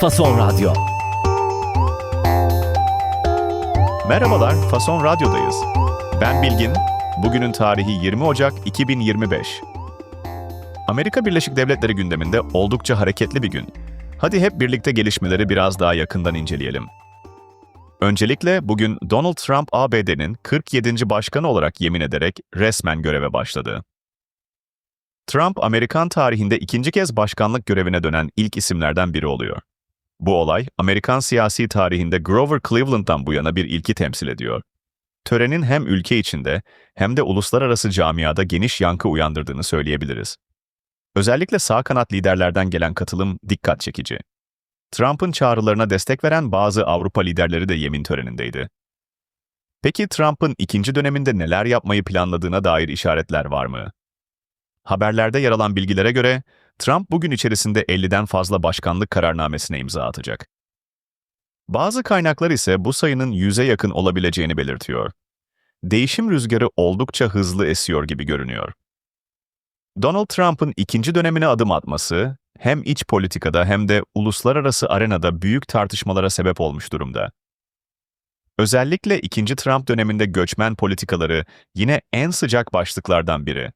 Fason Radyo. Merhabalar, Fason Radyo'dayız. Ben Bilgin, bugünün tarihi 20 Ocak 2025. Amerika Birleşik Devletleri gündeminde oldukça hareketli bir gün. Hadi hep birlikte gelişmeleri biraz daha yakından inceleyelim. Öncelikle bugün Donald Trump ABD'nin 47. başkanı olarak yemin ederek resmen göreve başladı. Trump, Amerikan tarihinde ikinci kez başkanlık görevine dönen ilk isimlerden biri oluyor. Bu olay, Amerikan siyasi tarihinde Grover Cleveland'dan bu yana bir ilki temsil ediyor. Törenin hem ülke içinde hem de uluslararası camiada geniş yankı uyandırdığını söyleyebiliriz. Özellikle sağ kanat liderlerden gelen katılım dikkat çekici. Trump'ın çağrılarına destek veren bazı Avrupa liderleri de yemin törenindeydi. Peki Trump'ın ikinci döneminde neler yapmayı planladığına dair işaretler var mı? Haberlerde yer alan bilgilere göre Trump bugün içerisinde 50'den fazla başkanlık kararnamesine imza atacak. Bazı kaynaklar ise bu sayının 100'e yakın olabileceğini belirtiyor. Değişim rüzgarı oldukça hızlı esiyor gibi görünüyor. Donald Trump'ın ikinci dönemine adım atması hem iç politikada hem de uluslararası arenada büyük tartışmalara sebep olmuş durumda. Özellikle ikinci Trump döneminde göçmen politikaları yine en sıcak başlıklardan biri.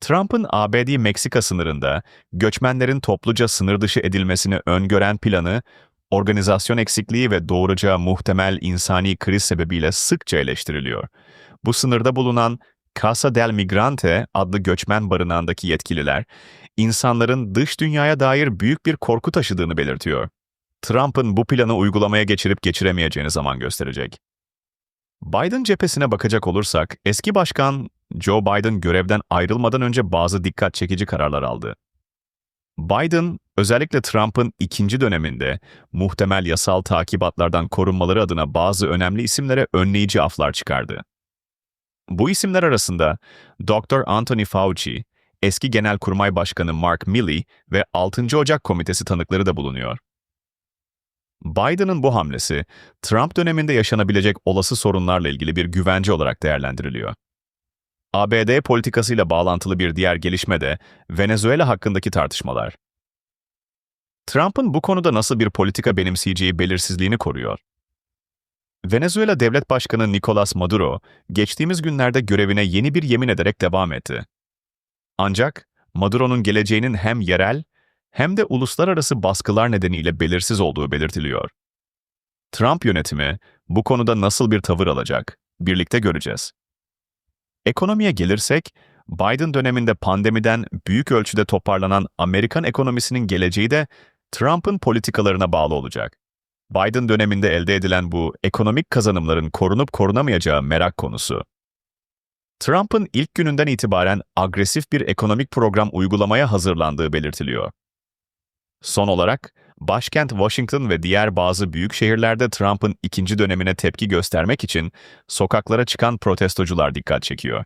Trump'ın ABD-Meksika sınırında göçmenlerin topluca sınır dışı edilmesini öngören planı, organizasyon eksikliği ve doğuracağı muhtemel insani kriz sebebiyle sıkça eleştiriliyor. Bu sınırda bulunan Casa del Migrante adlı göçmen barınağındaki yetkililer, insanların dış dünyaya dair büyük bir korku taşıdığını belirtiyor. Trump'ın bu planı uygulamaya geçirip geçiremeyeceğini zaman gösterecek. Biden cephesine bakacak olursak, eski başkan Joe Biden görevden ayrılmadan önce bazı dikkat çekici kararlar aldı. Biden, özellikle Trump'ın ikinci döneminde muhtemel yasal takibatlardan korunmaları adına bazı önemli isimlere önleyici aflar çıkardı. Bu isimler arasında Dr. Anthony Fauci, eski Genelkurmay Başkanı Mark Milley ve 6. Ocak Komitesi tanıkları da bulunuyor. Biden'ın bu hamlesi, Trump döneminde yaşanabilecek olası sorunlarla ilgili bir güvence olarak değerlendiriliyor. ABD politikasıyla bağlantılı bir diğer gelişme de Venezuela hakkındaki tartışmalar. Trump'ın bu konuda nasıl bir politika benimseyeceği belirsizliğini koruyor. Venezuela Devlet Başkanı Nicolas Maduro, geçtiğimiz günlerde görevine yeni bir yemin ederek devam etti. Ancak Maduro'nun geleceğinin hem yerel hem de uluslararası baskılar nedeniyle belirsiz olduğu belirtiliyor. Trump yönetimi bu konuda nasıl bir tavır alacak? Birlikte göreceğiz. Ekonomiye gelirsek, Biden döneminde pandemiden büyük ölçüde toparlanan Amerikan ekonomisinin geleceği de Trump'ın politikalarına bağlı olacak. Biden döneminde elde edilen bu ekonomik kazanımların korunup korunamayacağı merak konusu. Trump'ın ilk gününden itibaren agresif bir ekonomik program uygulamaya hazırlandığı belirtiliyor. Son olarak, başkent Washington ve diğer bazı büyük şehirlerde Trump'ın ikinci dönemine tepki göstermek için sokaklara çıkan protestocular dikkat çekiyor.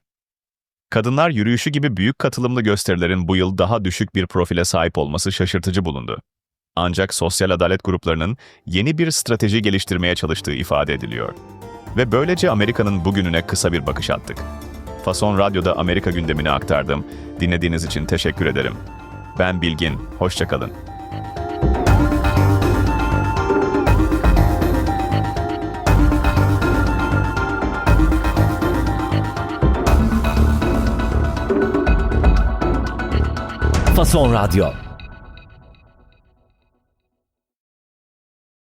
Kadınlar yürüyüşü gibi büyük katılımlı gösterilerin bu yıl daha düşük bir profile sahip olması şaşırtıcı bulundu. Ancak sosyal adalet gruplarının yeni bir strateji geliştirmeye çalıştığı ifade ediliyor. Ve böylece Amerika'nın bugününe kısa bir bakış attık. Fason Radyo'da Amerika gündemini aktardım. Dinlediğiniz için teşekkür ederim. Ben Bilgin, hoşçakalın. Fason Radyo.